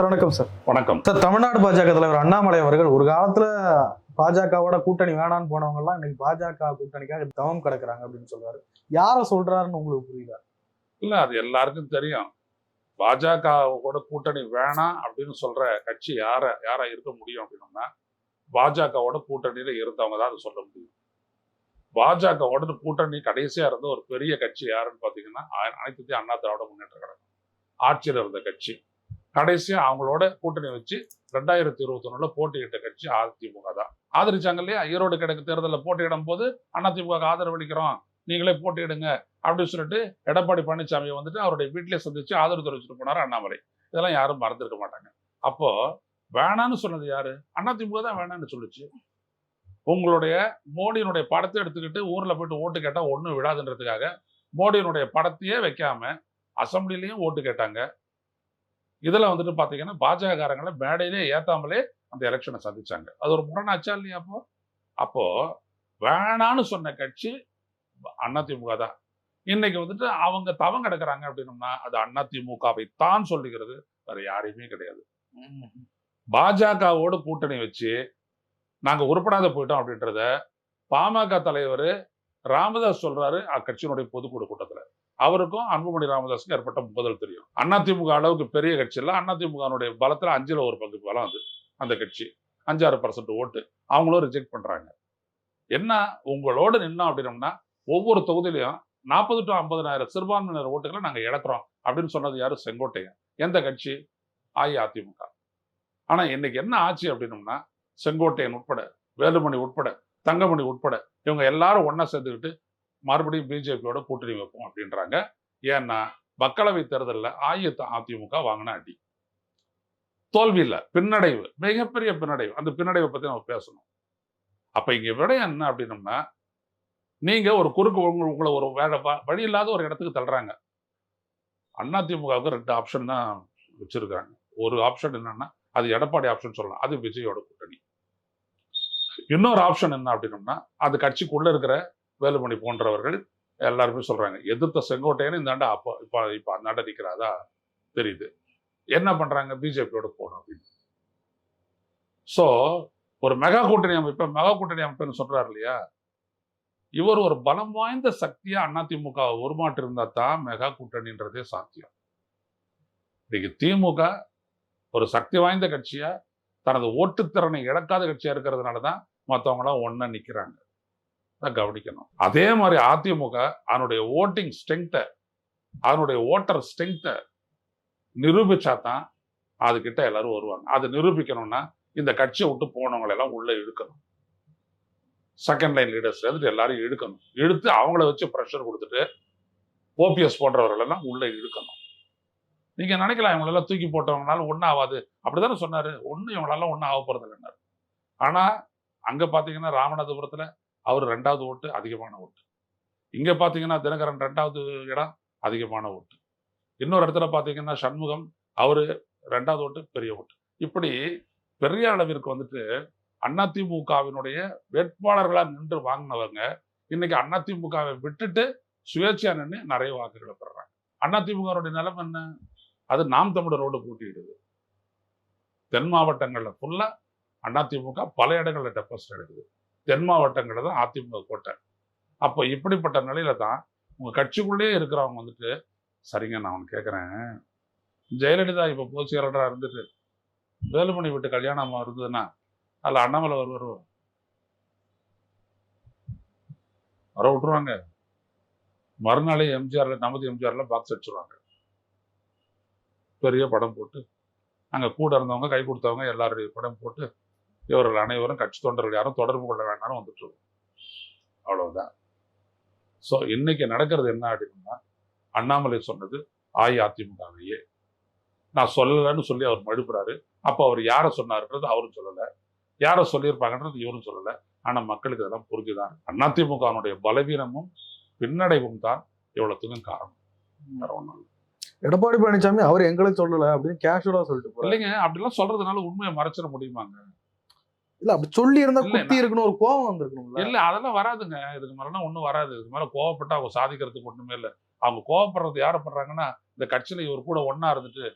Sir வணக்கம் sir. வணக்கம். Sir Tamil Nadu பாஜக தலைவர் அண்ணாமலை அவர்கள் ஒரு காலத்துல பாஜகவோட கூட்டணி வேணான்னு போனவங்க எல்லாம் இன்னைக்கு பாஜக கூட்டணிக்காக தவம் கிடக்குறாங்க அப்படின்னு சொல்றாரு. யார சொல்றாருன்னு உங்களுக்கு புரியல இல்ல அது எல்லாருக்கும் தெரியும். பாஜக கூட கூட்டணி வேணாம் அப்படின்னு சொல்ற கட்சி யார யாரா இருக்க முடியும் அப்படின்னோம்னா பாஜகவோட கூட்டணியில இருந்தவங்க தான் அதை சொல்ல முடியும். பாஜகவோட கூட்டணி கடைசியா இருந்த ஒரு பெரிய கட்சி யாருன்னு பாத்தீங்கன்னா அனைத்து அண்ணா திராவிட முன்னேற்ற கழகம். ஆட்சியில் இருந்த கட்சி. கடைசியாக அவங்களோட கூட்டணி வச்சு ரெண்டாயிரத்தி இருபத்தி ஒண்ணுல போட்டியிட்ட கட்சி அதிமுக தான். ஆதரிச்சாங்க இல்லையா? ஈரோடு கிழக்கு தேர்தலில் போட்டியிடும் போது அதிமுக ஆதரவு அளிக்கிறோம் நீங்களே போட்டியிடுங்க அப்படின்னு சொல்லிட்டு எடப்பாடி பழனிசாமி வந்துட்டு அவருடைய வீட்டிலே சந்திச்சு ஆதரவு தெரிவிச்சுட்டு போனார் அண்ணாமலை. இதெல்லாம் யாரும் மறந்துருக்க மாட்டாங்க. அப்போ வேணான்னு சொன்னது யாரு? அதிமுக தான் வேணான்னு சொல்லிச்சு. உங்களுடைய மோடியினுடைய படத்தை எடுத்துக்கிட்டு ஊரில் போயிட்டு ஓட்டு கேட்டால் ஒன்றும் விடாதுன்றதுக்காக மோடியினுடைய படத்தையே வைக்காம அசம்பிளிலையும் ஓட்டு கேட்டாங்க. இதில் வந்துட்டு பார்த்தீங்கன்னா பாஜக காரங்களை மேடையிலே ஏற்றாமலே அந்த எலெக்ஷனை சந்திச்சாங்க. அது ஒரு முரணாச்சா இல்லையா அப்போ? அப்போ வேணான்னு சொன்ன கட்சி அதிமுக தான். இன்னைக்கு வந்துட்டு அவங்க தவம் கிடக்குறாங்க அப்படின்னம்னா அது அதிமுகவை தான் சொல்லுகிறது. வேற யாரையுமே கிடையாது. பாஜகவோடு கூட்டணி வச்சு நாங்க உருப்படாத போயிட்டோம் அப்படின்றத பாமக தலைவர் ராமதாஸ் சொல்றாரு அக்கட்சியினுடைய பொதுக்குழு கூட்டத்துல. அவருக்கும் அன்புமணி ராமதாஸுக்கும் ஏற்பட்ட முதல் தெரியும். அதிமுக அளவுக்கு பெரிய கட்சி அண்ணா அதிமுகனுடைய பலத்தில் அஞ்சில் ஒரு பங்கு பலம் அது. அந்த கட்சி. அஞ்சாறு பர்சன்ட் ஓட்டு. அவங்களும் ரிஜெக்ட் பண்ணுறாங்க என்ன உங்களோடு நின்னோம் அப்படின்னோம்னா ஒவ்வொரு தொகுதியிலையும் நாற்பது டு ஐம்பதனாயிரம் சிறுபான்மையினர் ஓட்டுகளை நாங்கள் இழக்கிறோம் அப்படின்னு சொன்னது யாரு? செங்கோட்டையன். எந்த கட்சி? அஇஅதிமுக. ஆனால் இன்னைக்கு என்ன ஆச்சு அப்படின்னோம்னா செங்கோட்டையன் உட்பட வேலுமணி உட்பட தங்கமணி உட்பட இவங்க எல்லாரும் ஒன்றா சேர்ந்துக்கிட்டு மறுபடியும் பிஜேபியோட கூட்டணி வைப்போம் அப்படின்றாங்க. ஏன்னா மக்களவை தேர்தலில் அதிமுக வாங்கின அடி. தோல்வி இல்லை பின்னடைவு மிகப்பெரிய பின்னடைவு. அந்த பின்னடைவை பற்றி நம்ம பேசணும். அப்ப இங்கே விட என்ன அப்படின்னம்னா நீங்கள் ஒரு குறுக்கு உங்களை ஒரு வேலை வ- வழி இல்லாத ஒரு இடத்துக்கு தள்ளுறாங்க. அதிமுகவுக்கு ரெண்டு ஆப்ஷன் தான் வச்சுருக்காங்க. ஒரு ஆப்ஷன் என்னன்னா அது எடப்பாடி ஆப்ஷன் சொல்லலாம். அது விஜயோட கூட்டணி. இன்னொரு ஆப்ஷன் என்ன அப்படின்னம்னா அது கட்சிக்குள்ள இருக்கிற வேலுமணி போன்றவர்கள் எல்லாருமே சொல்றாங்க. எதிர்த்த செங்கோட்டையன் இந்த ஆண்டா அப்போ இப்போ இப்போ அந்த ஆண்டை நிற்கிறாதா தெரியுது. என்ன பண்றாங்க? பிஜேபியோட போகணும் அப்படின்னு. ஸோ ஒரு மெகா கூட்டணி அமைப்பு மெகா கூட்டணி அமைப்புன்னு சொல்கிறார் இல்லையா? இவர் ஒரு பலம் வாய்ந்த சக்தியா அதிமுக உருமாற்றி இருந்தா தான் மெகா கூட்டணின்றதே சாத்தியம். இன்னைக்கு திமுக ஒரு சக்தி வாய்ந்த கட்சியா தனது ஓட்டுத்திறனை இழக்காத கட்சியா இருக்கிறதுனால தான் மற்றவங்களாம் ஒண்ணா நிக்கிறாங்க. தான் கவனிக்கணும். அதே மாதிரி அதிமுக அதனுடைய ஓட்டிங் ஸ்ட்ரென்த்தை அதனுடைய ஓட்டர் ஸ்ட்ரென்த்தை நிரூபிச்சா தான் அதுக்கிட்ட எல்லாரும் வருவாங்க. அதை நிரூபிக்கணும்னா இந்த கட்சியை விட்டு போனவங்களெல்லாம் உள்ளே இழுக்கணும். செகண்ட் லைன் லீடர்ஸ் எடுத்து எல்லாரையும் இழுக்கணும். இழுத்து அவங்கள வச்சு ப்ரெஷர் கொடுத்துட்டு ஓபிஎஸ் போன்றவர்களெல்லாம் உள்ளே இழுக்கணும். நீங்கள் நினைக்கலாம் இவங்களெல்லாம் தூக்கி போட்டவங்களால ஒன்றும் ஆகாது அப்படிதானே சொன்னார். ஒன்றும் இவங்களால ஒன்றும் ஆக போறது இல்லைன்னாரு அங்கே பார்த்தீங்கன்னா ராமநாதபுரத்தில் அவர் ரெண்டாவது ஓட்டு அதிகமான ஓட்டு. இங்க பார்த்தீங்கன்னா தினகரன் ரெண்டாவது இடம் அதிகமான ஓட்டு. இன்னொரு இடத்துல பார்த்தீங்கன்னா சண்முகம் அவரு ரெண்டாவது ஓட்டு பெரிய ஓட்டு. இப்படி பெரிய அளவிற்கு வந்துட்டு அதிமுகவினுடைய வேட்பாளர்களா நின்று வாங்கினவங்க இன்னைக்கு அதிமுகவை விட்டுட்டு சுயேட்சையா நின்று நிறைய வாக்குகளை பெறுறாங்க அதிமுகவுடைய நிலைமை என்ன? அது நாம் தமிழரோடு போட்டியிடுது. தென் மாவட்டங்கள்ல ஃபுல்லா அதிமுக பல இடங்களில் டெபாசிட் எடுக்குது. தென் மாவட்டங்கிறது தான் அதிமுக கோட்டை. அப்போ இப்படிப்பட்ட நிலையில தான் உங்க கட்சிக்குள்ளேயே இருக்கிறவங்க வந்துட்டு சரிங்க நான் ஒன்று கேட்குறேன் ஜெயலலிதா இப்போ பொதுச் செயலாளராக இருந்துட்டு வேலுமணி வீட்டு கல்யாணம் இருந்ததுன்னா அதில் அண்ணாமலை வருவார்? வர விட்டுருவாங்க. மறுநாளே எம்ஜிஆர்ல நமது எம்ஜிஆர்ல பாக்ஸ் அடிச்சுருவாங்க. பெரிய படம் போட்டு அங்க கூட இருந்தவங்க கை கொடுத்தவங்க எல்லாருடைய படம் போட்டு இவர்கள் அனைவரும் கட்சி தொண்டர்கள் யாரும் தொடர்பு கொள்ள வேண்டாம்னு வந்துட்டு இருக்கோம். அவ்வளவுதான். ஸோ இன்னைக்கு நடக்கிறது என்ன அப்படின்னா அண்ணாமலை சொன்னது அஇஅதிமுகவையே. நான் சொல்லலைன்னு சொல்லி அவர் மழுப்புறாரு அப்போ அவர் யாரை சொன்னாருன்றது அவரும் சொல்லலை. யாரை சொல்லியிருப்பாங்கன்றது இவரும் சொல்லலை. ஆனா மக்களுக்கு இதெல்லாம் புரிஞ்சுதான். அதிமுகனுடைய பலவீனமும் பின்னடைவும் தான் இவ்வளவுக்கும் காரணம். வேற இல்ல. எடப்பாடி பழனிசாமி அவர் எங்களுக்கு சொல்லல அப்படின்னு கேஷுவலா சொல்லிட்டு இல்லைங்க அப்படிலாம் சொல்றதுனால உண்மையை மறைச்சிட முடியுமாங்க? இல்ல அப்படி சொல்லி இருந்தா குத்தி இருக்கணும் ஒரு கோவம் வந்திருக்கணும்ல. இல்ல அதெல்லாம் வராதுங்க. இதுக்கு மேலாம் ஒண்ணும் வராது. இதுக்கு மேல கோவப்பட்டு அவங்க சாதிக்கிறதுக்கு ஒண்ணுமே இல்லை. அவங்க கோவப்படுறது யாரை பண்றாங்கன்னா இந்த கட்சியில இவர் கூட ஒண்ணா இருந்துட்டு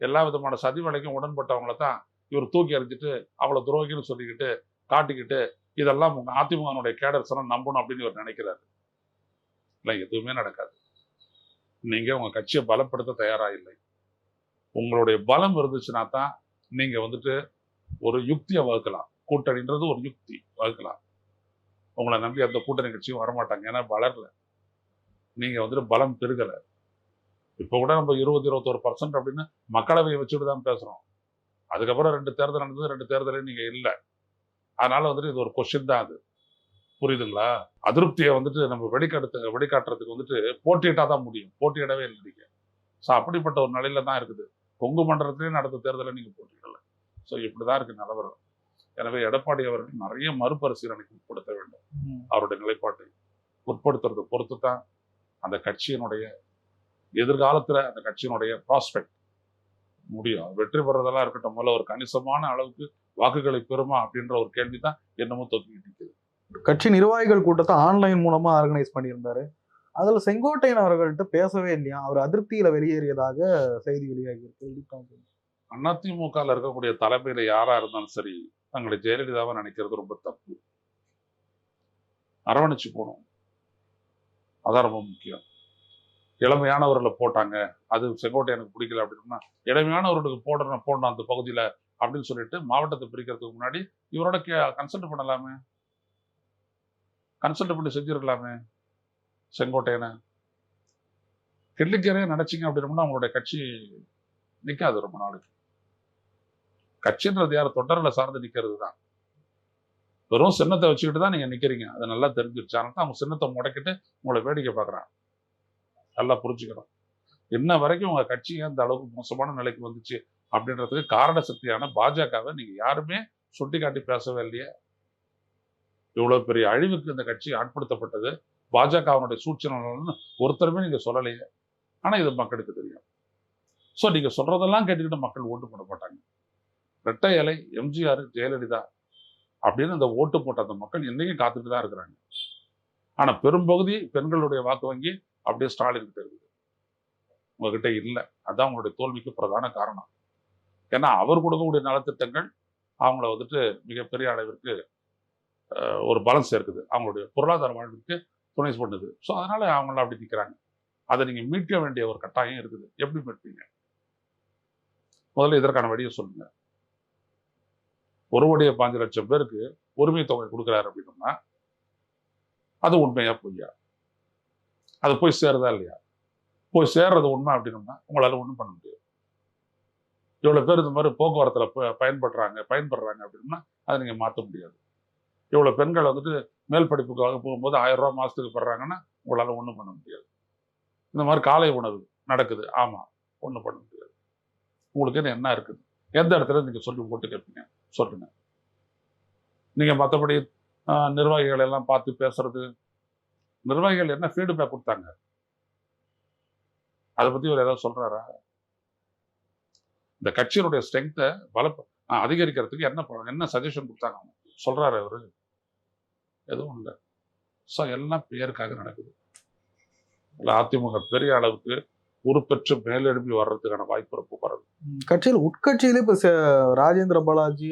எல்லா விதமான சதி வேலைக்கும் உடன்பட்டவங்கள தான் இவர் தூக்கி எறிஞ்சிட்டு அவளை துரோகின்னு சொல்லிக்கிட்டு காட்டிக்கிட்டு இதெல்லாம் உங்க அதிமுகனுடைய கேடர்ஸ் எல்லாம் நம்பணும் அப்படின்னு இவர் நினைக்கிறாரு. இல்லை எதுவுமே நடக்காது. நீங்க உங்க கட்சியை பலப்படுத்த தயாரா இல்லை. உங்களுடைய பலம் இருந்துச்சுன்னா தான் நீங்க வந்துட்டு ஒரு யுக்தியை வகுக்கலாம். கூட்டணின்றது ஒரு யுக்தி. வகுக்கலாம். உங்களை நம்பி அந்த கூட்டணி கட்சியும் வரமாட்டாங்க. ஏன்னா வளரல. நீங்கள் வந்துட்டு பலம் பெருகலை. இப்போ கூட நம்ம இருபது இருபத்தோரு பர்சன்ட் அப்படின்னு மக்களவையை வச்சுட்டு தான் பேசுகிறோம் அதுக்கப்புறம் ரெண்டு தேர்தல் நடந்தது ரெண்டு தேர்தலையும் நீங்கள் இல்லை. அதனால் வந்துட்டு இது ஒரு கொஷின் தான் அது. புரியுதுங்களா? அதிருப்தியை வந்துட்டு நம்ம வெளிக்காட்டு வெளிக்காட்டுறதுக்கு வந்துட்டு போட்டியிட்டா தான் முடியும். போட்டியிடவே இல்லை நீங்கள் ஸோ அப்படிப்பட்ட ஒரு நிலையில தான் இருக்குது. கொங்கு மண்டலத்திலேயே நடந்த தேர்தலை நீங்கள் போட்டியிடலை. ஸோ இப்படி தான் இருக்குது நிலவரம். எனவே எடப்பாடி அவர்கள் நிறைய மறுபரிசீலனைக்கு உட்படுத்த வேண்டும். அவருடைய நிலைப்பாட்டை உட்படுத்துறதை பொறுத்து தான் அந்த கட்சியினுடைய எதிர்காலத்துல அந்த கட்சியினுடைய ப்ராஸ்பெக்ட் முடியும். வெற்றி பெறதெல்லாம் இருக்கட்டும். முதல்ல ஒரு கணிசமான அளவுக்கு வாக்குகளை பெறுமா அப்படின்ற ஒரு கேள்வி தான் என்னமோ தொங்கிட்டு நிற்குது கட்சி நிர்வாகிகள் கூட்டத்தை ஆன்லைன் மூலமா ஆர்கனைஸ் பண்ணியிருந்தாரு. அதுல செங்கோட்டையன் அவர்கள்ட்ட பேசவே இல்லையா? அவர் அதிருப்தியில வெளியேறியதாக செய்தி வெளியாகி இருக்கு. அதிமுகவில் இருக்கக்கூடிய தலைமையில யாரா இருந்தாலும் சரி தங்களை ஜெயலலிதாவை நினைக்கிறது ரொம்ப தப்பு. அரவணைச்சு போகணும் அதான் ரொம்ப முக்கியம். இளமையானவர்களை போட்டாங்க. அது செங்கோட்டை எனக்கு பிடிக்கல அப்படின்னா இளமையானவர்களுக்கு போடணும் போடணும் அந்த பகுதியில அப்படின்னு சொல்லிட்டு மாவட்டத்தை பிரிக்கிறதுக்கு முன்னாடி இவரோட கன்சல்ட் பண்ணலாமே? கன்சல்ட் பண்ணி செஞ்சிருக்கலாமே? செங்கோட்டையனை? கிள்ளிக்கரையை நினைச்சிங்க அப்படின்னா அவங்களுடைய கட்சி நிற்காது ரொம்ப நாளைக்கு. கட்சின்றது யார்? தொண்டர்களை சார்ந்து நிற்கிறது தான் வெறும் சின்னத்தை வச்சுக்கிட்டு தான் நீங்க நிக்கிறீங்க. அதை நல்லா தெரிஞ்சிருச்சு. தான் அவங்க சின்னத்தை முடக்கிட்டு உங்களை வேடிக்கை பார்க்கறான் நல்லா புரிஞ்சுக்கணும். இன்ன வரைக்கும் உங்க கட்சி அந்த அளவுக்கு மோசமான நிலைக்கு வந்துச்சு அப்படின்றதுக்கு காரண சக்தியான பாஜகவை நீங்க யாருமே சுட்டி காட்டி பேசவே இல்லையே. இவ்வளவு பெரிய அழிவுக்கு இந்த கட்சி ஆட்படுத்தப்பட்டது. பாஜகவனுடைய சூழ்ச்சினாலும் ஒருத்தருமே நீங்க சொல்லலையே. ஆனா இது மக்களுக்கு தெரியும். ஸோ நீங்க சொல்றதெல்லாம் கேட்டுக்கிட்டு மக்கள் ஓட்டு போட மாட்டாங்க. ரெட்டை இலை எம்ஜிஆர் ஜெயலலிதா அப்படின்னு அந்த ஓட்டு போட்ட அந்த மக்கள் இன்னைக்கும் காத்துட்டு தான் இருக்கிறாங்க. ஆனா பெரும்பகுதி பெண்களுடைய வாக்கு வங்கி அப்படியே ஸ்டாலின் கிட்ட இருக்குது உங்ககிட்ட இல்லை. அதுதான் உங்களுடைய தோல்விக்கு பிரதான காரணம். ஏன்னா அவர் கொடுக்கக்கூடிய நலத்திட்டங்கள் அவங்கள வந்துட்டு மிகப்பெரிய அளவிற்கு ஒரு பலம் சேர்க்குது. அவங்களுடைய பொருளாதார வாழ்வுக்கு துணை பண்ணுது. ஸோ அதனால அவங்கள அப்படி நிற்கிறாங்க அதை நீங்க மீட்க வேண்டிய ஒரு கட்டாயம் இருக்குது. எப்படி மீட்பீங்க? முதல்ல இதற்கான வழியை சொல்லுங்க. ஒரு கோடியே பாஞ்சு லட்சம் பேருக்கு உரிமை தொகை கொடுக்குறாரு அப்படின்னோம்னா அது உண்மையா பொய்யா? அது போய் சேருதா இல்லையா? போய் சேர்றது உண்மை அப்படின்னோம்னா உங்களால் ஒன்றும் பண்ண முடியாது. இவ்வளோ பேர் இந்த மாதிரி போக்குவரத்தில் ப- பயன்படுறாங்க பயன்படுறாங்க அப்படின்னா அதை நீங்கள் மாற்ற முடியாது. இவ்வளோ பெண்கள் வந்துட்டு மேல் படிப்புக்காக போகும்போது ஆயிரம் ரூபா மாதத்துக்கு பெறாங்கன்னா உங்களால் ஒன்றும் பண்ண முடியாது. இந்த மாதிரி காலை உணவு நடக்குது. ஆமாம் ஒன்றும் பண்ண முடியாது. உங்களுக்கு என்ன இருக்குது? எந்த இடத்துல நீங்க சொல்லி போட்டு கேட்பீங்க? சொல்லுங்க. நீங்க மற்றபடி நிர்வாகிகள் எல்லாம் பார்த்து பேசுறது. நிர்வாகிகள் என்ன ஃபீட்பேக் கொடுத்தாங்க? அதை பத்தி இவர் ஏதாவது சொல்றாரா? இந்த கட்சியினுடைய ஸ்ட்ரென்த்தை பல அதிகரிக்கிறதுக்கு என்ன என்ன சஜஷன் கொடுத்தாங்க? அவங்க அவர் எதுவும் இல்லை. ஸோ எல்லாம் பேருக்காக நடக்குது. அதிமுக பெரிய அளவுக்கு உருப்பெற்று மேலெழுப்பி வர்றதுக்கான வாய்ப்பு ரொம்ப குறைவு கட்சியில் உட்கட்சியிலே இப்ப ராஜேந்திர பாலாஜி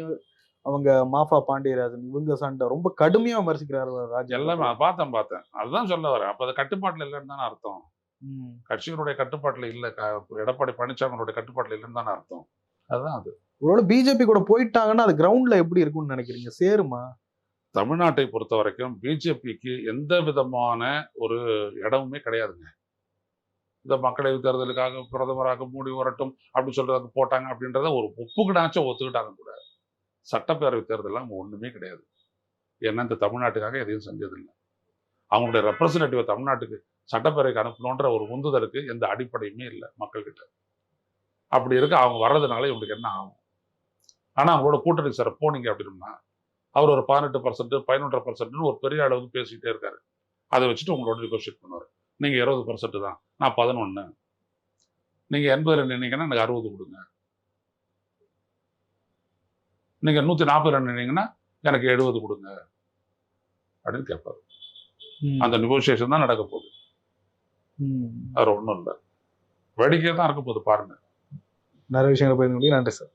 அவங்க மாஃபா பாண்டியராஜன் இவங்க சண்டை ரொம்ப கடுமையா விமர்சிக்கிறாரு ராஜேந்திர எல்லாமே. பார்த்தேன் பார்த்தேன். அதுதான் சொல்ல வரேன். அப்ப அது கட்டுப்பாட்டுல இல்லைன்னு தானே அர்த்தம். ம். கட்சியினுடைய கட்டுப்பாட்டுல இல்ல எடப்பாடி பழனிசாமியோட கட்டுப்பாட்டுல இல்லைன்னு தானே அர்த்தம். அதுதான் அது. ஒருவேளை பிஜேபி கூட போயிட்டாங்கன்னா அது கிரவுண்ட்ல எப்படி இருக்கும்னு நினைக்கிறீங்க? சேருமா? தமிழ்நாட்டை பொறுத்த வரைக்கும் பிஜேபிக்கு எந்த விதமான ஒரு இடமுமே கிடையாதுங்க. இந்த மக்களவைத் தேர்தலுக்காக பிரதமராக மூடி வரட்டும் அப்படின்னு சொல்றது போட்டாங்க அப்படின்றத ஒரு ஒப்புக்கிடாச்சும் ஒத்துக்கிட்டாங்க கூட. சட்டப்பேரவை தேர்தலாம் ஒன்றுமே கிடையாது. ஏன்னா இந்த தமிழ்நாட்டுக்காக எதையும் செஞ்சதில்லை. அவங்களுடைய ரெப்ரசன்டேட்டிவ் தமிழ்நாட்டுக்கு சட்டப்பேரவைக்கு அனுப்பணுன்ற ஒரு உந்துதலுக்கு எந்த அடிப்படையுமே இல்லை மக்கள்கிட்ட. அப்படி இருக்க அவங்க வர்றதுனால இவங்களுக்கு என்ன ஆகும்? ஆனால் அவங்களோட கூட்டணி சார் போனீங்க அப்படின்னா அவர் ஒரு பதினெட்டு பர்சன்ட் பதினொன்றரை பர்சன்ட்னு ஒரு பெரிய அளவுக்கு பேசிக்கிட்டே இருக்காரு. அதை வச்சுட்டு உங்களோட நெகோஷியேட் பண்ணுவார். நீங்க இருபது பர்சன்ட் தான். நான் பதினொன்று நீங்க எண்பதுல நின்னீங்கன்னா எனக்கு அறுபது கொடுங்க. நீங்க நூத்தி நாற்பது நின்னீங்கன்னா எனக்கு எழுபது கொடுங்க. அப்படின்னு கேட்பாரு. அந்த நெகோசியேஷன் தான் நடக்க போகுது. வேற ஒன்றும் இல்லை. வேடிக்கையாக தான் இருக்க போகுது பாருங்க. நிறைய விஷயங்களை பகிர்ந்து நன்றி சார்.